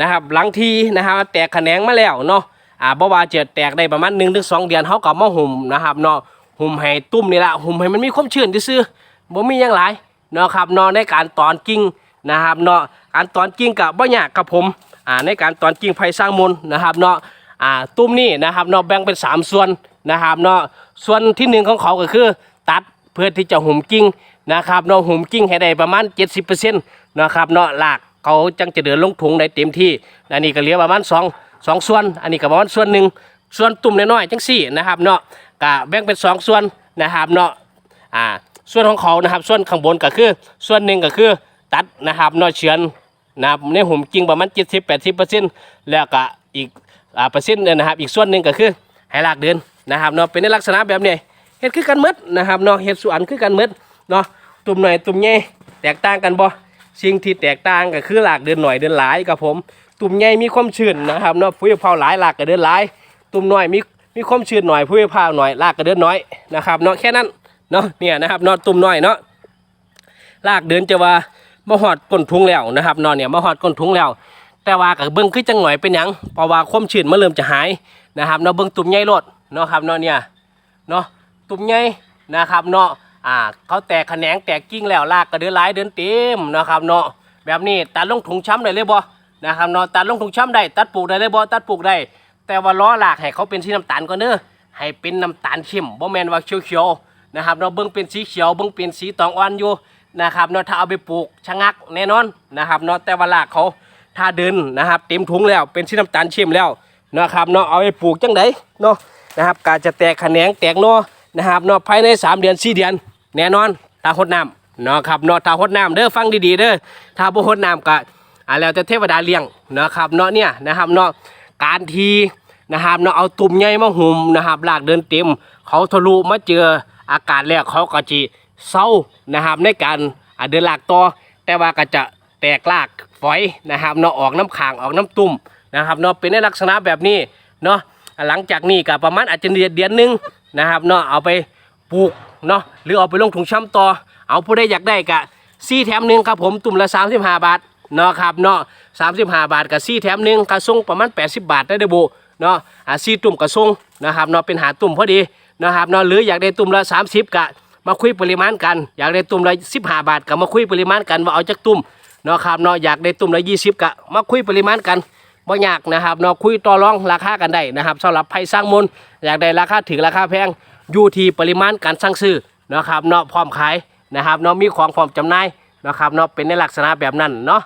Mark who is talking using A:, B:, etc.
A: นะครับหลังทีนะครับแตกแขนงมาแล้วเนาะอ่าบ่ว่าจะแตกได้ประมาณ1-2ถึงสองเดือนเฮาก็มาหุ่มนะครับเนาะหุ่มให้ตุ้มนี่ละหุ่มให้มันมีความชื้นซื่อบ่มีหยังหลายเนาะครับเนาะในการตอนกิ่งนะครับเนาะการตอนกิ่งก็บ่ยากครับผมอ่าในการตอนกิ่งไผ่สร้างมน์นะครับเนาะอ่าตุ้มนี่นะครับเนาะแบ่งเป็นสามส่วนนะครับเนาะส่วนที่หนึ่งของเขาก็คือ ตัดเพื่อที่จะหุ่มกิ่งนะครับเนาะหุ่มกิ่งให้ได้ประมาณ 70%นะครับเนาะหลาก เขาจังจะเดินลงถุงได้เต็มที่อันนี้ก็เหลือประมาณ2 2ส่วน อันนี้ก็ประมาณส่วนหนึ่งส่วนตุ่มน้อยๆจังสี่นะครับเนาะก็แบ่งเป็น2ส่วนนะครับเนาะอ่าส่วนของเขานะครับ ส่วนข้างบนก็คือ ส่วนหนึ่งก็คือตัดนะครับเนาะเฉือนนะครับในหุ่มกิ่งประมาณ70-80%แล้วก็อีกอ่าเปอร์เซ็นต์นี่ยนะครับ อีกส่วนหนึ่งก็คือให้ลากเดินนะครับเนาะเป็นในลักษณะแบบนี้เฮ็ดคือกันหมดนะครับเนาะเฮ็ดส่วนคือกันหมดเนาะตุ่มหน่อยตุ่มใหญ่แตกต่างกันบ่ สิ่งที่แตกต่างก็คือหลากเดินหน่อยเดินหลายครับผม ตุ่มใหญ่มีความชื้นนะครับเนาะผู้เผาหลายหลากก็เดินหลาย ตุ่มน้อยมีมีความชื้นหน่อยผู้เผาหน่อยหลากก็เดินน้อยนะครับเนาะแค่นั้นเนาะเนี่ยนะครับเนาะตุ่มน้อยเนาะหลากเดินจะว่ามาหอดก้นทุงแล้วนะครับเนาะเนี่ยมาหอดก้นทุงแล้ว แต่ว่าก็เบิ่งคือจังหน่อยเป็นยังเพราะว่าความชื้นมันเริ่มจะหายนะครับเนาะเบิ่งตุ่มใหญ่ลดเนาะครับเนาะเนี่ยเนาะตุ่มใหญ่นะครับเนาะ อ่าเขาแตกแขนงแตกกิ่งแล้วลากก็เดินหลายเดินเต็มนะครับเนาะแบบนี้ตัดลงถุงช้ำได้เลยบ่นะครับเนาะตัดลงถุงช้ำได้ตัดปลูกได้เลยบ่ตัดปลูกได้แต่ว่าล้อหลากให้เขาเป็นสีน้ำตาลก่อนเด้อให้เป็นน้ำตาลเข้มบ่แมนว่าเขียวๆนะครับเนาะเบิ่งเป็นสีเขียวเบิ่งเป็นสีตองอ่อนอยู่นะครับเนาะถ้าเอาไปปลูกชะงักแน่นอนนะครับเนาะแต่ว่าหลากเขาถ้าเดินนะครับเต็มถุงแล้วเป็นสีน้ำตาลเข้มแล้วนะครับเนาะเอาไปปลูกจังไดเนาะนะครับการจะแตกแขนงแตกหนอนะครับเนาะภายใน 3 เดือน 4 เดือน แน่นอนถ้าหดน้ำเนาะครับเนาะถ้าหดน้ำเด้อฟังดีๆเด้อถ้าบ่หดน้ำก็อ่าแล้วแต่เทวดาเลี้ยงนะครับเนาะเนี่ยนะครับเนาะการทีนะครับเนาะเอาตุ่มใหญ่มาหุ่มนะครับลากเดินเต็ม เขาทะลุมาเจออากาศแล้วเขาก็จีเศร้านะครับในการอ่าเดินลากต่อแต่ว่าก็จะแตกลากฝอยนะครับเนาะออกน้ำขางออกน้ำตุ่มนะครับเนาะเป็นในลักษณะแบบนี้เนาะหลังจากนี้ก็ประมาณอาจจะเดือนเดือนหนึงนะครับเนาะเอาไปปลูก เนาะหรือเอาไปลงถุงช้ำต่อ เอาผู้ใดอยากได้กะซี่แถมหนึ่งครับผมตุ่มละ 35 บาทเนาะครับเนาะ35บาทกับซี่แถมหนึ่งกระส่งประมาณ 80 บาทได้เด้อบุเนาะอ่าซี่ตุ่มกระส่งนะครับเนาะเป็นหาตุ่มพอดีนะครับเนาะหรืออยากได้ตุ่มละ 30 กะ มาคุยปริมาณกัน อยากได้ตุ่มละ15 บาทก็มาคุยปริมาณกันว่าเอาจากตุ่มเนาะครับเนาะอยากได้ตุ่มละ 20 กะ มาคุยปริมาณกันบ่ยากนะครับเนาะคุยต่อรองราคากันได้นะครับสำหรับไผ่สร้างมนอยากได้ราคาถึงราคาแพง อยู่ที่ปริมาณการสั่งซื้อนะครับเนาะพร้อมขายนะครับเนาะมีของพร้อมจำหน่ายนะครับเนาะเป็นในลักษณะแบบนั้นเนาะ